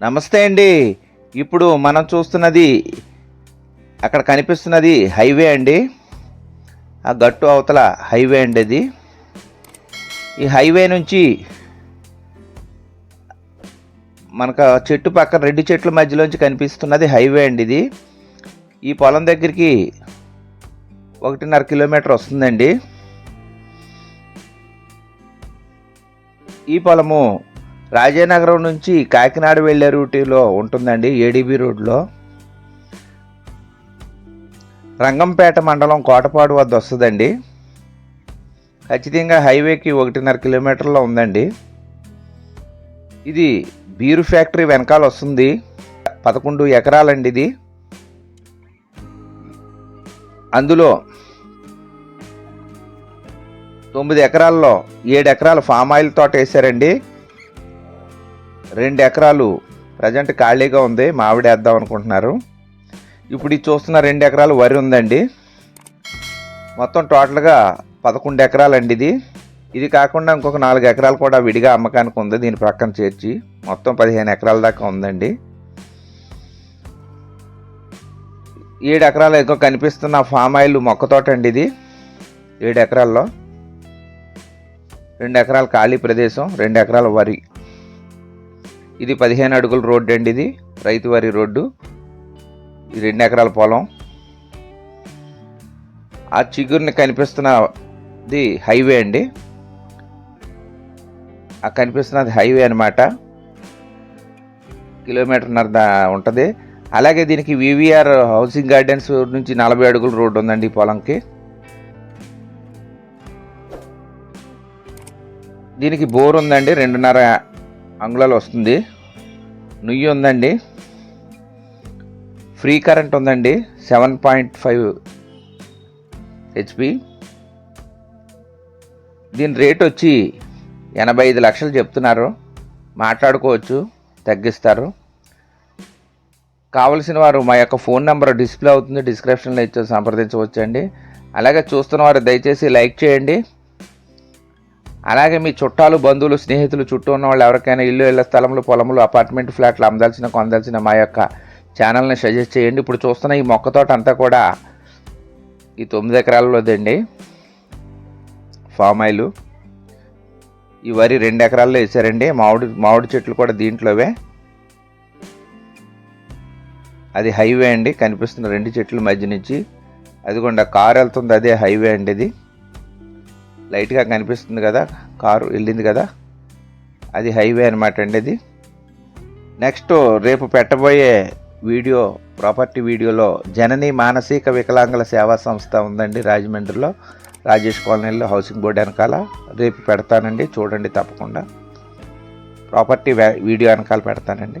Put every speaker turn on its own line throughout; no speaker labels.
నమస్తే అండి. ఇప్పుడు మనం చూస్తున్నది అక్కడ కనిపిస్తున్నది హైవే అండి. ఆ గట్టు అవతల హైవే అండి అది ఈ హైవే నుంచి మనకు చెట్టు పక్కన రెండు చెట్ల మధ్యలోంచి కనిపిస్తున్నది హైవే అండి ఇది. ఈ పొలం దగ్గరికి ఒకటిన్నర కిలోమీటర్ వస్తుందండి. ఈ పొలము రాజానగరం నుంచి కాకినాడ వెళ్ళే రూటులో ఉంటుందండి ఏడీబీ రోడ్లో రంగంపేట మండలం కోటపాడు వద్ద వస్తుందండి. ఖచ్చితంగా హైవేకి ఒకటిన్నర కిలోమీటర్లో ఉందండి. ఇది బీరు ఫ్యాక్టరీ వెనకాల వస్తుంది. పదకొండు ఎకరాలండి ఇది. అందులో తొమ్మిది ఎకరాల్లో ఏడు ఎకరాలు ఫామ్ ఆయిల్ తోట వేశారండి. రెండు ఎకరాలు ప్రజెంట్ ఖాళీగా ఉంది మామిడి వేద్దాం అనుకుంటున్నారు. ఇప్పుడు ఇది చూస్తున్న రెండు ఎకరాలు వరి ఉందండి. మొత్తం టోటల్గా పదకొండు ఎకరాలండి ఇది. ఇది కాకుండా ఇంకొక నాలుగు ఎకరాలు కూడా విడిగా అమ్మకానికి ఉంది దీని ప్రక్కన చేర్చి మొత్తం పదిహేను ఎకరాల దాకా ఉందండి. ఏడు ఎకరాలు ఎక్కువ కనిపిస్తున్న ఫామ్ ఆయిల్ మొక్క తోట అండి ఇది ఏడు ఎకరాల్లో. రెండు ఎకరాల ఖాళీ ప్రదేశం రెండు ఎకరాల వరి. ఇది పదిహేను అడుగుల రోడ్డు అండి ఇది రైతువారి రోడ్డు. ఇది రెండు ఎకరాల పొలం. ఆ చిగురిని కనిపిస్తున్నది హైవే అండి. ఆ కనిపిస్తున్నది హైవే అనమాట కిలోమీటర్న్నర ఉంటుంది. అలాగే దీనికి వివిఆర్ హౌసింగ్ గార్డెన్స్ నుంచి నలభై అడుగుల రోడ్డు ఉందండి పొలంకి. దీనికి బోర్ ఉందండి రెండున్నర అంగుళాలు వస్తుంది. నుయ్యి ఉందండి. ఫ్రీ కరెంట్ ఉందండి. సెవెన్ పాయింట్ ఫైవ్ హెచ్పి దీని రేట్ వచ్చి ఎనభై ఐదు లక్షలు చెప్తున్నారు. మాట్లాడుకోవచ్చు తగ్గిస్తారు. కావలసిన వారు మా యొక్క ఫోన్ నెంబర్ డిస్ప్లే అవుతుంది. డిస్క్రిప్షన్లో ఇచ్చి సంప్రదించవచ్చు అండి అలాగే చూస్తున్న వారు దయచేసి లైక్ చేయండి. అలాగే మీ చుట్టాలు బంధువులు స్నేహితులు చుట్టూ ఉన్న వాళ్ళు ఎవరికైనా ఇల్లు ఇళ్ళ స్థలములు పొలములు అపార్ట్మెంట్ ఫ్లాట్లు అందాల్సిన కొందాల్సిన మా యొక్క ఛానల్ని సజెస్ట్ చేయండి. ఇప్పుడు చూస్తున్న ఈ మొక్క తోట అంతా కూడా ఈ తొమ్మిది ఎకరాలలోదండి ఫామ్ ఆయిల్ ఈ వరి రెండు ఎకరాల్లో వేసారండి. మామిడి మామిడి చెట్లు కూడా దీంట్లోవే. అది హైవే అండి. కనిపిస్తున్న రెండు చెట్ల మధ్య నుంచి. అదిగోండి ఆ కారు వెళ్తుంది. అదే హైవే అండి ఇది. లైట్గా కనిపిస్తుంది కదా కారు వెళ్ళింది కదా అది హైవే అనమాట అండి అది నెక్స్ట్ రేపు పెట్టబోయే వీడియో ప్రాపర్టీ వీడియోలో జనని మానసిక వికలాంగుల సేవా సంస్థ ఉందండి రాజమండ్రిలో రాజేష్ కాలనీలో హౌసింగ్ బోర్డు వెనకాల. రేపు పెడతానండి చూడండి తప్పకుండా. ప్రాపర్టీ వీడియో వెనకాల పెడతానండి.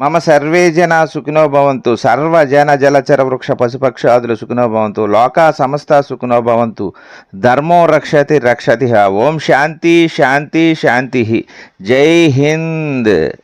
మమ సర్వే జన సుఖినో భవంతు సర్వ జన జలచర వృక్ష పశుపక్షాదులు సుఖినో భవంతు లోకా సమస్త సుఖినో భవంతు ధర్మో రక్షతి రక్షతి ఓం శాంతి శాంతి శాంతి. జై హింద్.